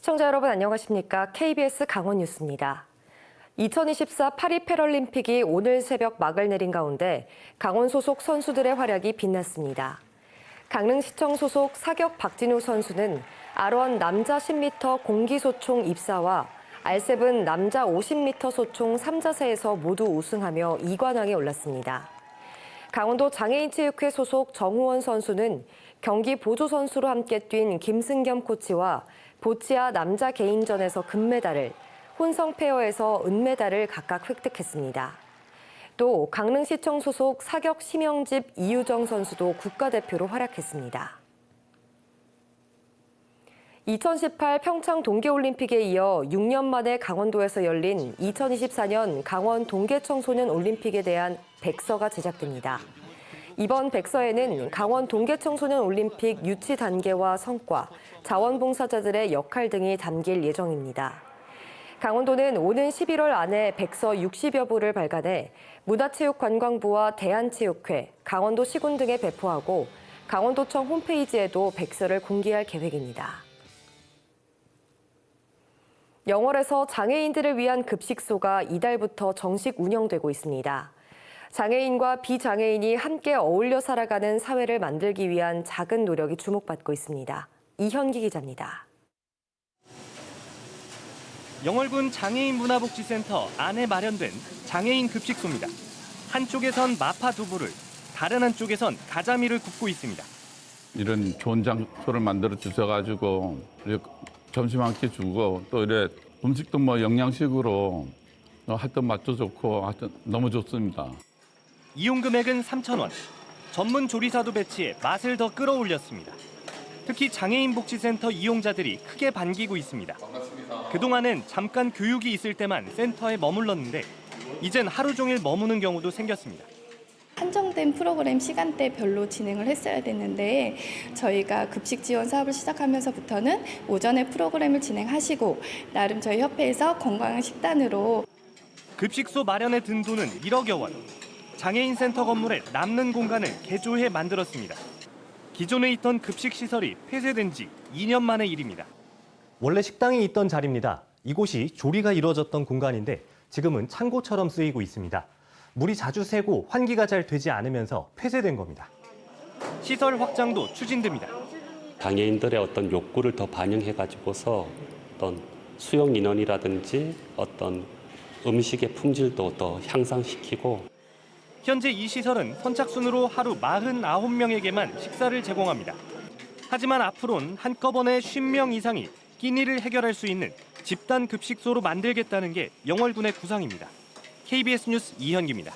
시청자 여러분 안녕하십니까? KBS 강원 뉴스입니다. 2024 파리 패럴림픽이 오늘 새벽 막을 내린 가운데 강원 소속 선수들의 활약이 빛났습니다. 강릉시청 소속 사격 박진우 선수는 R1 남자 10m 공기소총 입사와 R7 남자 50m 소총 3자세에서 모두 우승하며 2관왕에 올랐습니다. 강원도 장애인체육회 소속 정우원 선수는 경기 보조 선수로 함께 뛴 김승겸 코치와 보치아 남자 개인전에서 금메달을, 혼성 페어에서 은메달을 각각 획득했습니다. 또 강릉시청 소속 사격 심영집 이유정 선수도 국가대표로 활약했습니다. 2018 평창 동계올림픽에 이어 6년 만에 강원도에서 열린 2024년 강원 동계청소년 올림픽에 대한 백서가 제작됩니다. 이번 백서에는 강원 동계청소년 올림픽 유치 단계와 성과, 자원봉사자들의 역할 등이 담길 예정입니다. 강원도는 오는 11월 안에 백서 60여 부를 발간해 문화체육관광부와 대한체육회, 강원도 시군 등에 배포하고 강원도청 홈페이지에도 백서를 공개할 계획입니다. 영월에서 장애인들을 위한 급식소가 이달부터 정식 운영되고 있습니다. 장애인과 비장애인이 함께 어울려 살아가는 사회를 만들기 위한 작은 노력이 주목받고 있습니다. 이현기 기자입니다. 영월군 장애인 문화복지센터 안에 마련된 장애인 급식소입니다. 한쪽에선 마파 두부를, 다른 한쪽에선 가자미를 굽고 있습니다. 이런 좋은 장소를 만들어 주셔가지고 점심 한 끼 주고 또 이래 음식도 뭐 영양식으로 하여튼 맛도 좋고 하여튼 너무 좋습니다. 이용 금액은 3,000원. 전문 조리사도 배치해 맛을 더 끌어올렸습니다. 특히 장애인 복지센터 이용자들이 크게 반기고 있습니다. 그동안은 잠깐 교육이 있을 때만 센터에 머물렀는데 이젠 하루 종일 머무는 경우도 생겼습니다. 한정된 프로그램 시간대별로 진행을 했어야 됐는데 저희가 급식 지원 사업을 시작하면서부터는 오전에 프로그램을 진행하시고 나름 저희 협회에서 건강한 식단으로 급식소 마련에 든 돈은 1억여 원. 장애인 센터 건물에 남는 공간을 개조해 만들었습니다. 기존에 있던 급식 시설이 폐쇄된 지 2년 만의 일입니다. 원래 식당이 있던 자리입니다. 이곳이 조리가 이루어졌던 공간인데 지금은 창고처럼 쓰이고 있습니다. 물이 자주 새고 환기가 잘 되지 않으면서 폐쇄된 겁니다. 시설 확장도 추진됩니다. 장애인들의 어떤 욕구를 더 반영해 가지고서 어떤 수용 인원이라든지 어떤 음식의 품질도 더 향상시키고 현재 이 시설은 선착순으로 하루 49명에게만 식사를 제공합니다. 하지만 앞으로는 한꺼번에 50명 이상이 끼니를 해결할 수 있는 집단 급식소로 만들겠다는 게 영월군의 구상입니다. KBS 뉴스 이현기입니다.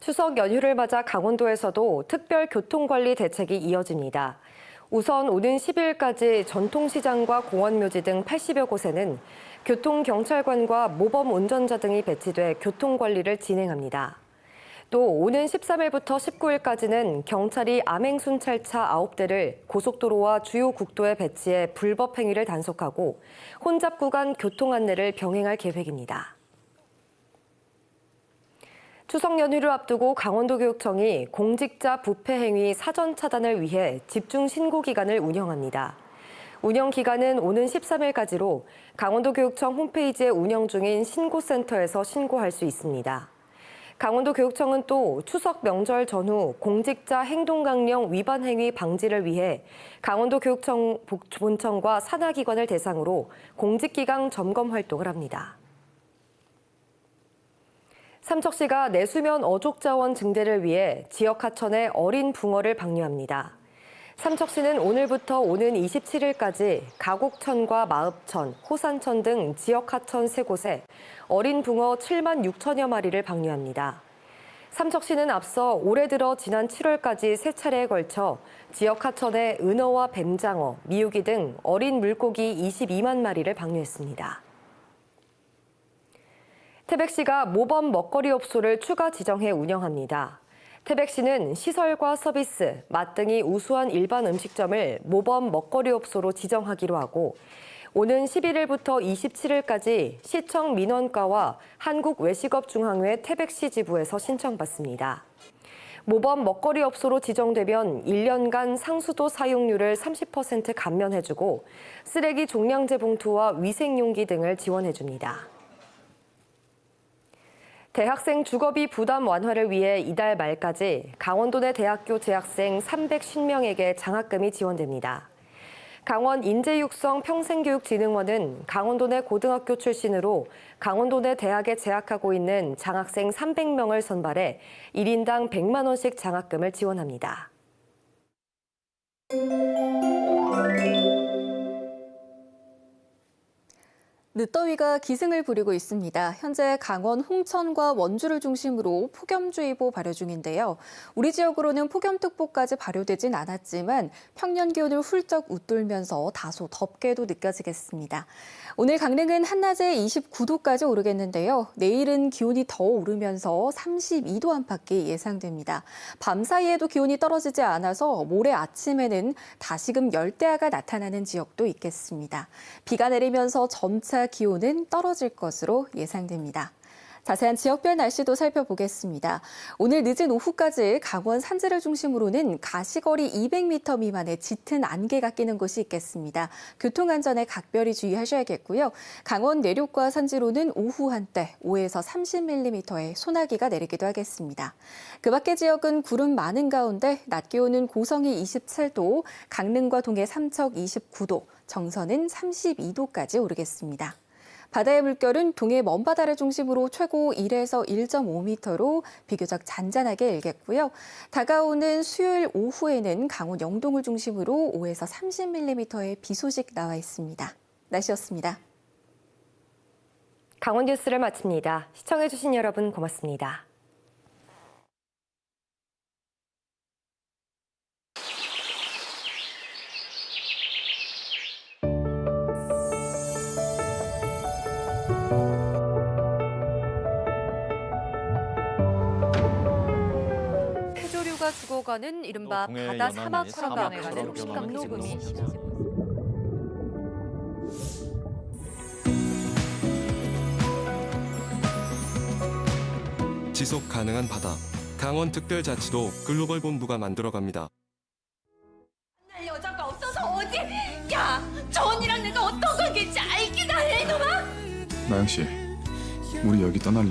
추석 연휴를 맞아 강원도에서도 특별 교통관리 대책이 이어집니다. 우선 오는 10일까지 전통시장과 공원묘지 등 80여 곳에는 교통경찰관과 모범 운전자 등이 배치돼 교통관리를 진행합니다. 또 오는 13일부터 19일까지는 경찰이 암행순찰차 9대를 고속도로와 주요 국도에 배치해 불법 행위를 단속하고 혼잡 구간 교통 안내를 병행할 계획입니다. 추석 연휴를 앞두고 강원도교육청이 공직자 부패 행위 사전 차단을 위해 집중 신고 기간을 운영합니다. 운영 기간은 오는 13일까지로 강원도교육청 홈페이지에 운영 중인 신고센터에서 신고할 수 있습니다. 강원도교육청은 또 추석 명절 전후 공직자 행동강령 위반 행위 방지를 위해 강원도교육청 본청과 산하기관을 대상으로 공직기강 점검 활동을 합니다. 삼척시가 내수면 어족 자원 증대를 위해 지역 하천에 어린 붕어를 방류합니다. 삼척시는 오늘부터 오는 27일까지 가곡천과 마읍천, 호산천 등 지역 하천 세 곳에 어린 붕어 7만 6천여 마리를 방류합니다. 삼척시는 앞서 올해 들어 지난 7월까지 세 차례에 걸쳐 지역 하천에 은어와 뱀장어, 미우기 등 어린 물고기 22만 마리를 방류했습니다. 태백시가 모범 먹거리 업소를 추가 지정해 운영합니다. 태백시는 시설과 서비스, 맛 등이 우수한 일반 음식점을 모범 먹거리 업소로 지정하기로 하고 오는 11일부터 27일까지 시청 민원과와 한국외식업중앙회 태백시 지부에서 신청받습니다. 모범 먹거리 업소로 지정되면 1년간 상수도 사용료를 30% 감면해주고 쓰레기 종량제 봉투와 위생용기 등을 지원해줍니다. 대학생 주거비 부담 완화를 위해 이달 말까지 강원도 내 대학교 재학생 310명에게 장학금이 지원됩니다. 강원 인재육성 평생교육진흥원은 강원도 내 고등학교 출신으로 강원도 내 대학에 재학하고 있는 장학생 300명을 선발해 1인당 100만 원씩 장학금을 지원합니다. 늦더위가 기승을 부리고 있습니다. 현재 강원 홍천과 원주를 중심으로 폭염주의보 발효 중인데요. 우리 지역으로는 폭염특보까지 발효되진 않았지만 평년 기온을 훌쩍 웃돌면서 다소 덥게도 느껴지겠습니다. 오늘 강릉은 한낮에 29도까지 오르겠는데요. 내일은 기온이 더 오르면서 32도 안팎이 예상됩니다. 밤 사이에도 기온이 떨어지지 않아서 모레 아침에는 다시금 열대야가 나타나는 지역도 있겠습니다. 비가 내리면서 점차 기온은 떨어질 것으로 예상됩니다. 자세한 지역별 날씨도 살펴보겠습니다. 오늘 늦은 오후까지 강원 산지를 중심으로는 가시거리 200m 미만의 짙은 안개가 끼는 곳이 있겠습니다. 교통안전에 각별히 주의하셔야겠고요. 강원 내륙과 산지로는 오후 한때 5에서 30mm의 소나기가 내리기도 하겠습니다. 그 밖의 지역은 구름 많은 가운데 낮 기온은 고성이 27도, 강릉과 동해 삼척 29도, 정선은 32도까지 오르겠습니다. 바다의 물결은 동해 먼바다를 중심으로 최고 1에서 1.5m로 비교적 잔잔하게 일겠고요. 다가오는 수요일 오후에는 강원 영동을 중심으로 5에서 30mm의 비 소식 나와 있습니다. 날씨였습니다. 강원 뉴스를 마칩니다. 시청해주신 여러분 고맙습니다. 죽어가는 이른바 바다 사막화로 변해가는 심각녹음이 지속 가능한 바다 강원특별자치도 글로벌 본부가 만들어갑니다. 날 여자가 없어서 어디? 야, 저 언니랑 내가 어떤 관계인지 알기나 해, 이놈아! 나영 씨, 우리 여기 떠날래?